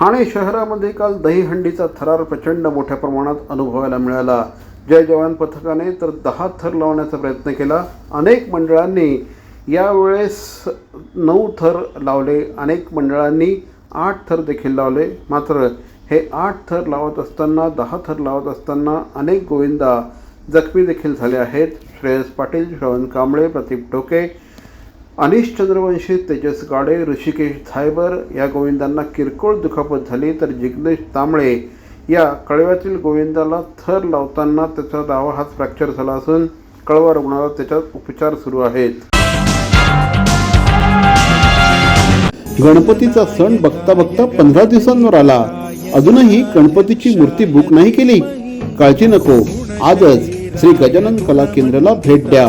ठाणे शहरामध्ये काल दहीहंडीचा थरार प्रचंड मोठ्या प्रमाणात अनुभवायला मिळाला. जय जवान पथकाने तर दहा थर लावण्याचा प्रयत्न केला. अनेक मंडळांनी यावेळेस नऊ थर लावले. अनेक मंडळांनी आठ थर देखील लावले. मात्र हे आठ थर लावत असताना दहा थर लावत असताना अनेक गोविंदा जखमी देखील झाले आहेत. श्रेयस पाटील श्रवण कांबळे प्रतीप टोके अनिश चंद्रवंशी तेजस गाडे ऋषिकेश धायबर या गोविंदांना किरकोळ दुखापत झाली तर जिग्नेश तांबळे या कळव्यातील गोविंदाला थर लावताना त्याचा डावा हात फ्रॅक्चर झाला असून कळवा रुग्णाला त्याच्यात उपचार सुरू आहेत. गणपतीचा सण बघता बघता पंधरा दिवसांवर आला. अजूनही गणपतीची मूर्ती बुक नाही केली. काळजी नको. आजच श्री गजानन कला केंद्राला भेट द्या.